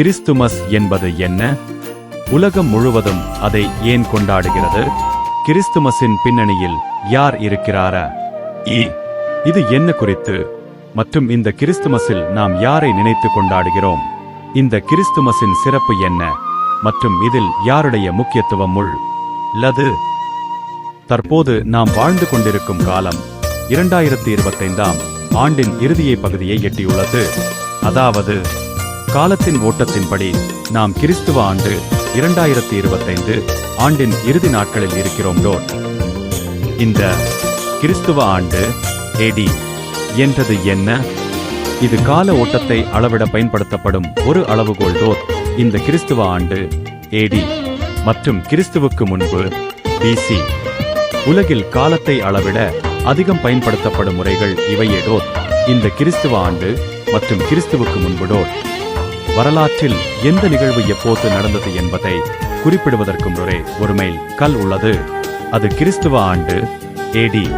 Christmas என்பது என்ன? உலகம் முழுவதும் அதை ஏன் கொண்டாடுகிறது? கிறிஸ்துமஸின் பின்னணியில் யார் இருக்கிறாரா? இது என்ன குறித்து? மற்றும் இந்த கிறிஸ்துமஸில் நாம் யாரை நினைத்து கொண்டாடுகிறோம்? இந்த கிறிஸ்துமஸின் சிறப்பு என்ன? மற்றும் இதில் யாருடைய முக்கியத்துவம் உள்? லது. தற்போது நாம் வாழ்ந்து கொண்டிருக்கும் காலம் இரண்டாயிரத்தி இருபத்தைந்தாம் ஆண்டின் இறுதியை பகுதியை எட்டியுள்ளது. அதாவது காலத்தின் ஓட்டத்தின்படி நாம் கிறிஸ்துவ ஆண்டு இரண்டாயிரத்தி இருபத்தைந்து ஆண்டின் இறுதி நாட்களில் இருக்கிறோம் இந்த கிறிஸ்துவ ஆண்டு ஏடி என்றது என்ன? இது கால ஓட்டத்தை அளவிட பயன்படுத்தப்படும் ஒரு அளவுகோல் டோர் இந்த கிறிஸ்துவ ஆண்டு ஏடி மற்றும் கிறிஸ்துவுக்கு முன்பு பிசி உலகில் காலத்தை அளவிட அதிகம் பயன்படுத்தப்படும் முறைகள் இவையே டோர் இந்த கிறிஸ்துவ ஆண்டு மற்றும் கிறிஸ்துவுக்கு முன்பு டோர் வரலாற்றில் எந்த நிகழ்வு எப்போது நடந்தது என்பதை குறிப்பிடுவதற்கும் ஒரே ஒரு மைல் கல் உள்ளது. அது கிறிஸ்துவ ஆண்டு ஏடி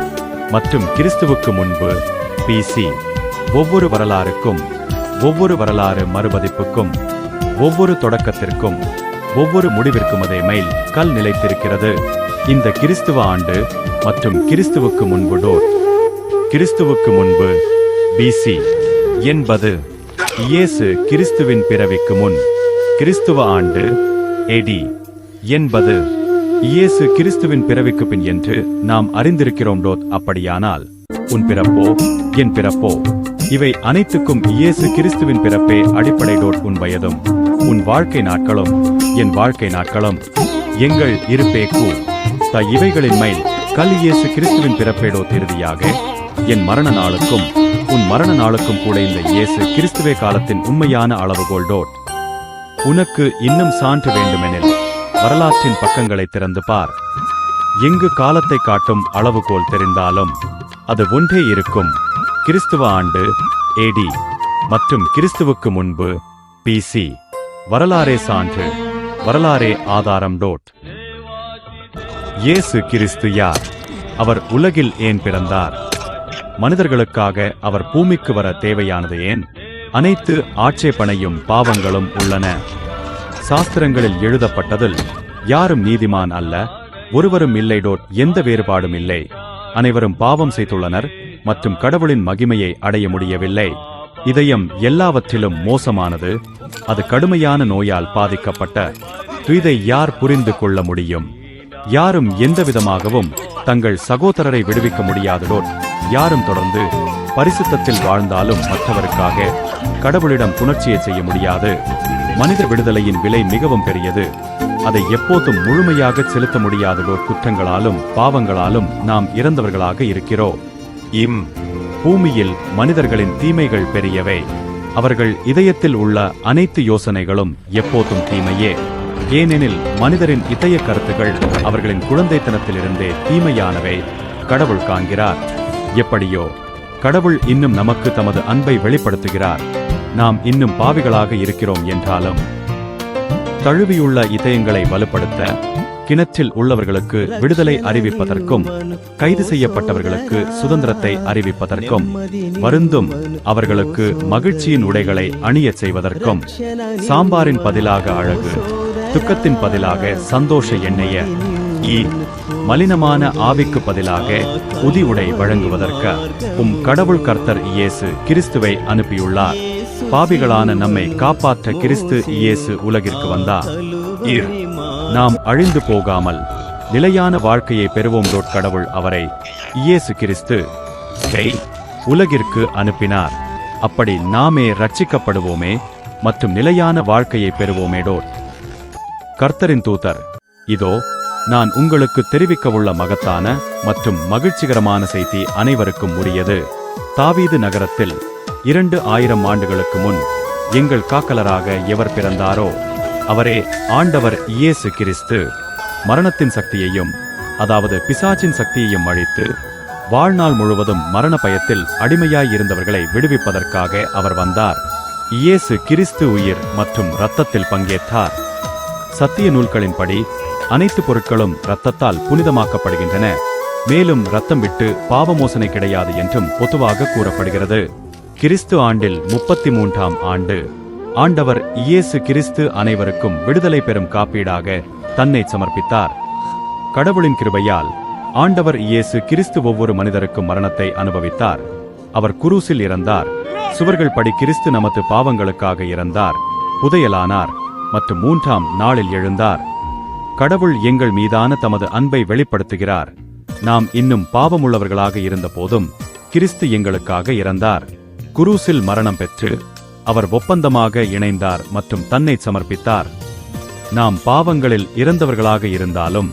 மற்றும் கிறிஸ்துவுக்கு முன்பு பிசி ஒவ்வொரு வரலாறுக்கும் ஒவ்வொரு வரலாறு மறுபதிப்புக்கும் ஒவ்வொரு தொடக்கத்திற்கும் ஒவ்வொரு முடிவிற்கும் அதே மைல் கல் நிலைத்திருக்கிறது. இந்த கிறிஸ்துவ ஆண்டு மற்றும் கிறிஸ்துவுக்கு முன்பு டோர். கிறிஸ்துவுக்கு முன்பு பிசி என்பது இயேசு கிறிஸ்துவின் பிறவிக்கு முன் கிறிஸ்துவ ஆண்டு ஏடி என்பது இயேசு கிறிஸ்துவின் பிறவிக்கு பின் என்று நாம் அறிந்திருக்கிறோம் டோத் அப்படியானால் உன் பிறப்போ என் பிறப்போ? இவை அனைத்துக்கும் இயேசு கிறிஸ்துவின் பிறப்பே அடிப்படை டோட் உன் வயதும் உன் வாழ்க்கை நாட்களும் என் வாழ்க்கை நாட்களும் எங்கள் இருப்பே கூ. த இவைகளின் மேல் கல் இயேசு கிறிஸ்துவின் பிறப்பேடோ இறுதியாக என் மரண நாளுக்கும் உன் மரண நாளுக்கும் கூட இந்த இயேசு கிறிஸ்துவே காலத்தின் உண்மையான அளவுகோல் டோட். உனக்கு இன்னும் சான்று வேண்டுமெனில் வரலாற்றின் பக்கங்களை திறந்து பார். எங்கு காலத்தை காட்டும் அளவுகோல் தெரிந்தாலும் அது ஒன்றே இருக்கும். கிறிஸ்துவ ஆண்டு ஏடி மற்றும் கிறிஸ்துவுக்கு முன்பு பிசி வரலாறே சான்று வரலாறே ஆதாரம் டோட். இயேசு கிறிஸ்து யார்? அவர் உலகில் ஏன் பிறந்தார்? மனிதர்களுக்காக அவர் பூமிக்கு வர தேவையானது ஏன்? அனைத்து ஆட்சேபனையும் பாவங்களும் உள்ளன. சாஸ்திரங்களில் எழுதப்பட்டதில் யாரும் நீதிமான் அல்ல ஒருவரும் இல்லை டோட் எந்த வேறுபாடும் இல்லை. அனைவரும் பாவம் செய்துள்ளனர் மற்றும் கடவுளின் மகிமையை அடைய முடியவில்லை. இதயம் எல்லாவற்றிலும் மோசமானது அது கடுமையான நோயால் பாதிக்கப்பட்ட இதை யார் புரிந்து கொள்ள முடியும்? யாரும் எந்த விதமாகவும் தங்கள் சகோதரரை விடுவிக்க முடியாததோர் யாரும் தொடர்ந்து பரிசுத்தத்தில் வாழ்ந்தாலும் மற்றவருக்காக கடவுளிடம் புணர்ச்சியை செய்ய முடியாது. மனித விடுதலையின் விலை மிகவும் பெரியது. அதை எப்போதும் முழுமையாக செலுத்த முடியாததோர் குற்றங்களாலும் பாவங்களாலும் நாம் இறந்தவர்களாக இருக்கிறோம். இம் பூமியில் மனிதர்களின் தீமைகள் பெரியவை. அவர்கள் இதயத்தில் உள்ள அனைத்து யோசனைகளும் எப்போதும் தீமையே. ஏனெனில் மனிதரின் இதய கருத்துகள் அவர்களின் குழந்தைத்தனத்திலிருந்தே தீமையானவை. கடவுள் காண்கிறார். எப்படியோ கடவுள் இன்னும் நமக்கு தமது அன்பை வெளிப்படுத்துகிறார். நாம் இன்னும் பாவிகளாக இருக்கிறோம் என்றாலும் தழுவியுள்ள இதயங்களை வலுப்படுத்த கிணற்றில் உள்ளவர்களுக்கு விடுதலை அறிவிப்பதற்கும் கைது செய்யப்பட்டவர்களுக்கு சுதந்திரத்தை அறிவிப்பதற்கும் வருந்தும் அவர்களுக்கு மகிழ்ச்சியின் உடைகளை அணியச் செய்வதற்கும் சாம்பாரின் பதிலாக அழகு துக்கத்தின் பதிலாக சந்தோஷ எண்ணெய இ மலினமான ஆவிக்கு பதிலாக உதி உடை வழங்குவதற்கு உம் கடவுள் கர்த்தர் இயேசு கிறிஸ்துவை அனுப்பியுள்ளார். பாவிகளான நம்மை காப்பாற்ற கிறிஸ்து இயேசு உலகிற்கு வந்தார். இர் நாம் அழிந்து போகாமல் நிலையான வாழ்க்கையை பெறுவோம் டோட் கடவுள் அவரை இயேசு கிறிஸ்து உலகிற்கு அனுப்பினார். அப்படி நாமே ரட்சிக்கப்படுவோமே மற்றும் நிலையான வாழ்க்கையை பெறுவோமே டோட் கர்த்தரின் தூதர். இதோ நான் உங்களுக்கு தெரிவிக்கவுள்ள மகத்தான மற்றும் மகிழ்ச்சிகரமான செய்தி அனைவருக்கும் உரியது. தாவீது நகரத்தில் இரண்டு ஆயிரம் ஆண்டுகளுக்கு முன் எங்கள் காக்கலராக எவர் பிறந்தாரோ அவரே ஆண்டவர் இயேசு கிறிஸ்து. மரணத்தின் சக்தியையும் அதாவது பிசாச்சின் சக்தியையும் அழித்து வாழ்நாள் முழுவதும் மரண பயத்தில் அடிமையாய் இருந்தவர்களை விடுவிப்பதற்காக அவர் வந்தார். இயேசு கிறிஸ்து உயிர் மற்றும் இரத்தத்தில் பங்கேற்றார். சத்திய நூல்களின்படி அனைத்து பொருட்களும் இரத்தத்தால் புனிதமாக்கப்படுகின்றன. மேலும் ரத்தம் விட்டு பாவமோசனை கிடையாது என்றும் பொதுவாக கூறப்படுகிறது. கிறிஸ்து ஆண்டில் முப்பத்தி மூன்றாம் ஆண்டு. ஆண்டவர் இயேசு கிறிஸ்து அனைவருக்கும் விடுதலை பெறும் காப்பீடாக தன்னை சமர்ப்பித்தார். கடவுளின் கிருபையால் ஆண்டவர் இயேசு கிறிஸ்து ஒவ்வொரு மனிதருக்கும் மரணத்தை அனுபவித்தார். அவர் குரூசில் இறந்தார். சுவர்கள் படி கிறிஸ்து நமது பாவங்களுக்காக இறந்தார். புதையலானார். மற்றும் மூன்றாம் நாளில் எழுந்தார். கடவுள் எங்கள் மீதான தமது அன்பை வெளிப்படுத்துகிறார். நாம் இன்னும் பாவமுள்ளவர்களாக இருந்த போதும் கிறிஸ்து எங்களுக்காக இறந்தார். குரூசில் மரணம் பெற்று அவர் ஒப்பந்தமாக இணைந்தார் மற்றும் தன்னை சமர்ப்பித்தார். நாம் பாவங்களில் இறந்தவர்களாக இருந்தாலும்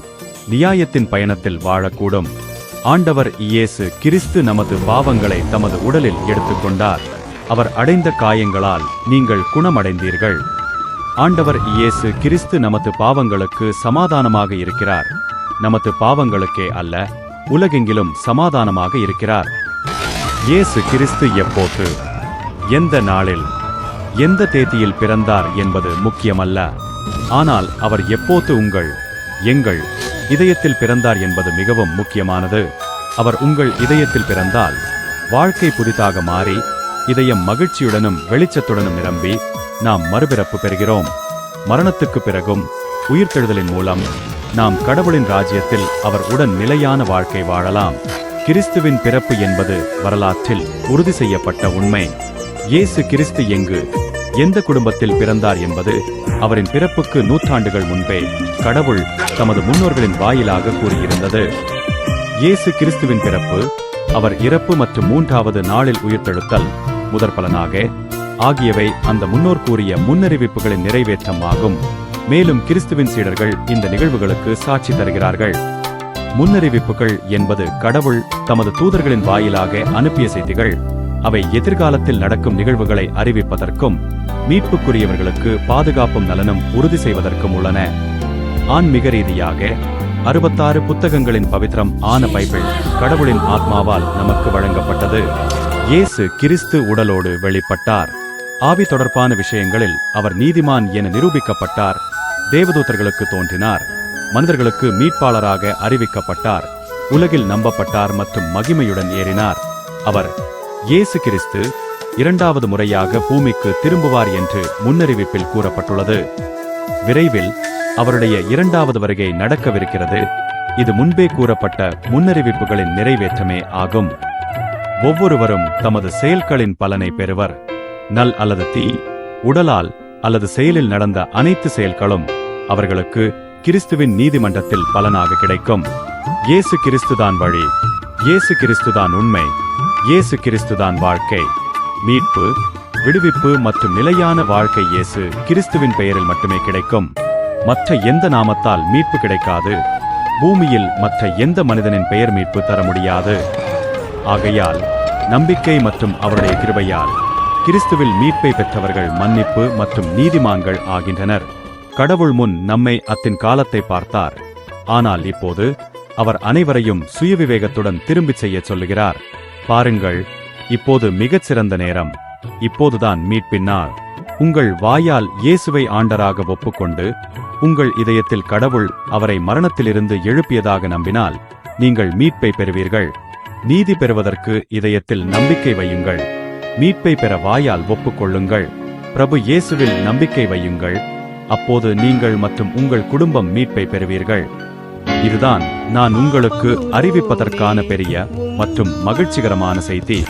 நியாயத்தின் பயணத்தில் வாழக்கூடும். ஆண்டவர் இயேசு கிறிஸ்து நமது பாவங்களை தமது உடலில் எடுத்துக்கொண்டார். அவர் அடைந்த காயங்களால் நீங்கள் குணமடைந்தீர்கள். ஆண்டவர் இயேசு கிறிஸ்து நமது பாவங்களுக்கு சமாதானமாக இருக்கிறார். நமது பாவங்களுக்கே அல்ல உலகெங்கிலும் சமாதானமாக இருக்கிறார். இயேசு கிறிஸ்து எப்போது எந்த நாளில் எந்த தேதியில் பிறந்தார் என்பது முக்கியமல்ல. ஆனால் அவர் எப்போது உங்கள் எங்கள் இதயத்தில் பிறந்தார் என்பது மிகவும் முக்கியமானது. அவர் உங்கள் இதயத்தில் பிறந்தால் வாழ்க்கை புதிதாக மாறி இதயம் மகிழ்ச்சியுடனும் வெளிச்சத்துடனும் நிரம்பி நாம் மறுபிறப்பு பெறுகிறோம். மரணத்துக்கு பிறகும் உயிர்த்தெழுதலின் மூலம் நாம் கடவுளின் ராஜ்யத்தில் அவர் உடன் நிலையான வாழ்க்கை வாழலாம். கிறிஸ்துவின் பிறப்பு என்பது வரலாற்றில் உறுதி செய்யப்பட்ட உண்மை. இயேசு கிறிஸ்து எங்கு எந்த குடும்பத்தில் பிறந்தார் என்பது அவரின் பிறப்புக்கு நூற்றாண்டுகள் முன்பே கடவுள் தமது முன்னோர்களின் வாயிலாக கூறியிருந்தது. இயேசு கிறிஸ்துவின் பிறப்பு அவர் இறப்பு மற்றும் மூன்றாவது நாளில் உயிர்த்தெழுத்தல் முதற்பலனாக ஆகியவை அந்த முன்னோர் கூறிய முன்னறிவிப்புகளின் நிறைவேற்றமாகும். மேலும் கிறிஸ்துவின் சீடர்கள் இந்த நிகழ்வுகளுக்கு சாட்சி தருகிறார்கள். முன்னறிவிப்புகள் என்பது கடவுள் தமது தூதர்களின் வாயிலாக அனுப்பிய செய்திகள். அவை எதிர்காலத்தில் நடக்கும் நிகழ்வுகளை அறிவிப்பதற்கும் மீட்புக்குரியவர்களுக்கு பாதுகாப்பும் நலனும் உறுதி செய்வதற்கும் உள்ளன. ஆன்மீக ரீதியாக அறுபத்தாறு புத்தகங்களின் பவித்ரம் ஆன பைபிள் கடவுளின் ஆத்மாவால் நமக்கு வழங்கப்பட்டது. இயேசு கிறிஸ்து உடலோடு வெளிப்பட்டார். ஆவி தொடர்பான விஷயங்களில் அவர் நீதிமான் என நிரூபிக்கப்பட்டார். தேவதூதர்களுக்கு தோன்றினார். மனிதர்களுக்கு மீட்பாளராக அறிவிக்கப்பட்டார். உலகில் நம்பப்பட்டார் மற்றும் மகிமையுடன் ஏறினார். அவர் இயேசு கிறிஸ்து இரண்டாவது முறையாக பூமிக்கு திரும்புவார் என்று முன்னறிவிப்பில் கூறப்பட்டுள்ளது. விரைவில் அவருடைய இரண்டாவது வருகை நடக்கவிருக்கிறது. இது முன்பே கூறப்பட்ட முன்னறிவிப்புகளின் நிறைவேற்றமே ஆகும். ஒவ்வொருவரும் தமது செயல்களின் பலனை பெறுவர். நல் அல்லது தீ உடலால் அல்லது செயலில் நடந்த அனைத்து செயல்களும் அவர்களுக்கு கிறிஸ்துவின் நீதிமன்றத்தில் பலனாக கிடைக்கும். இயேசு கிறிஸ்துதான் வழி இயேசு கிறிஸ்துதான் உண்மை இயேசு கிறிஸ்துதான் வாழ்க்கை. மீட்பு விடுவிப்பு மற்றும் நிலையான வாழ்க்கை இயேசு கிறிஸ்துவின் பெயரில் மட்டுமே கிடைக்கும். மற்ற எந்த நாமத்தால் மீட்பு கிடைக்காது. பூமியில் மற்ற எந்த மனிதனின் பெயர் மீட்பு தர முடியாது. ஆகையால் நம்பிக்கை மற்றும் அவருடைய கிருபையால் கிறிஸ்துவில் மீட்பை பெற்றவர்கள் மன்னிப்பு மற்றும் நீதிமான்கள் ஆகின்றனர். கடவுள் முன் நம்மை அத்தின் காலத்தை பார்த்தார். ஆனால் இப்போது அவர் அனைவரையும் சுயவிவேகத்துடன் திரும்பிச் செய்யச் சொல்லுகிறார். பாருங்கள் இப்போது மிகச் சிறந்த நேரம். இப்போதுதான் மீட்பின் நாள். உங்கள் வாயால் இயேசுவை ஆண்டராக ஒப்புக்கொண்டு உங்கள் இதயத்தில் கடவுள் அவரை மரணத்திலிருந்து எழுப்பியதாக நம்பினால் நீங்கள் மீட்பை பெறுவீர்கள். நீதி பெறுவதற்கு இதயத்தில் நம்பிக்கை வையுங்கள். மீட்பை பெற வாயால் ஒப்புக்கொள்ளுங்கள். பிரபு இயேசுவில் நம்பிக்கை வையுங்கள். அப்போது நீங்கள் மற்றும் உங்கள் குடும்பம் மீட்பை பெறுவீர்கள். இதுதான் நான் உங்களுக்கு அறிவிப்பதற்கான பெரிய மற்றும் மகிழ்ச்சிகரமான செய்தி.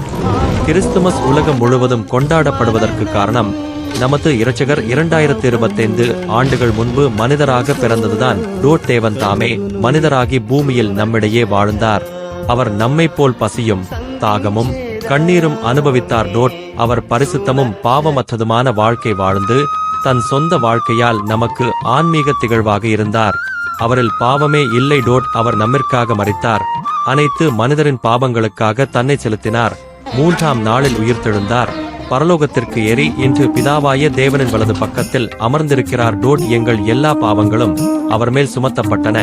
கிறிஸ்துமஸ் உலகம் முழுவதும் கொண்டாடப்படுவதற்கு காரணம் நமது இரட்சகர் இரண்டாயிரத்தி இருபத்தைந்து ஆண்டுகள் முன்பு மனிதராக பிறந்ததுதான் ரோட் தேவன் தாமே. மனிதராகி பூமியில் நம்மிடையே வாழ்ந்தார். அவர் நம்மைப் போல் பசியும் தாகமும் கண்ணீரும் அனுபவித்தார் டோட். அவர் பரிசுத்தமும் பாவமற்றதுமான வாழ்க்கை வாழ்ந்து தன் சொந்த வாழ்க்கையால் நமக்கு ஆன்மீக திகழ்வாக இருந்தார். அவரில் பாவமே இல்லை டோட் அவர் நம்மிற்காக மறித்தார் அனைத்து மனிதரின் பாவங்களுக்காக தன்னை செலுத்தினார். மூன்றாம் நாளில் உயிர்த்தெழுந்தார். பரலோகத்திற்கு ஏறி இன்று பிதாவாய தேவனின் வலது பக்கத்தில் அமர்ந்திருக்கிறார் டோட் எங்கள் எல்லா பாவங்களும் அவர் மேல் சுமத்தப்பட்டன.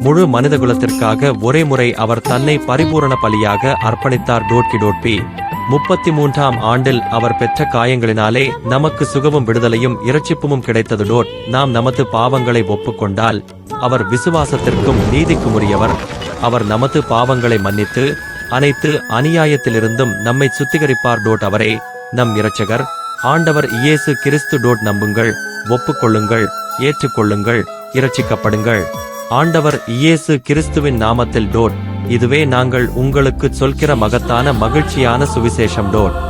முழு மனிதகுலத்திற்காக ஒரே முறை அவர் தன்னை பரிபூரண பலியாக அர்ப்பணித்தார் டோட்கி டோட்பி முப்பத்தி மூன்றாம் ஆண்டில் அவர் பெற்ற காயங்களினாலே நமக்கு சுகமும் விடுதலையும் இரட்சிப்பும் கிடைத்தது டோட். நாம் நமது பாவங்களை ஒப்புக்கொண்டால் அவர் விசுவாசத்திற்கும் நீதிக்கும் உரியவர் அவர் நமது பாவங்களை மன்னித்து அனைத்து அநியாயத்திலிருந்தும் நம்மை சுத்திகரிப்பார் டோட் அவரே. நம் இரட்சகர் ஆண்டவர் இயேசு கிறிஸ்து டோட் நம்புங்கள் ஒப்புக்கொள்ளுங்கள் ஏற்றுக்கொள்ளுங்கள் இரட்சிக்கப்படுங்கள். ஆண்டவர் இயேசு கிறிஸ்துவின் நாமத்தில் டோட். இதுவே நாங்கள் உங்களுக்கு சொல்கிற மகத்தான மகிழ்ச்சியான சுவிசேஷம் டோட்.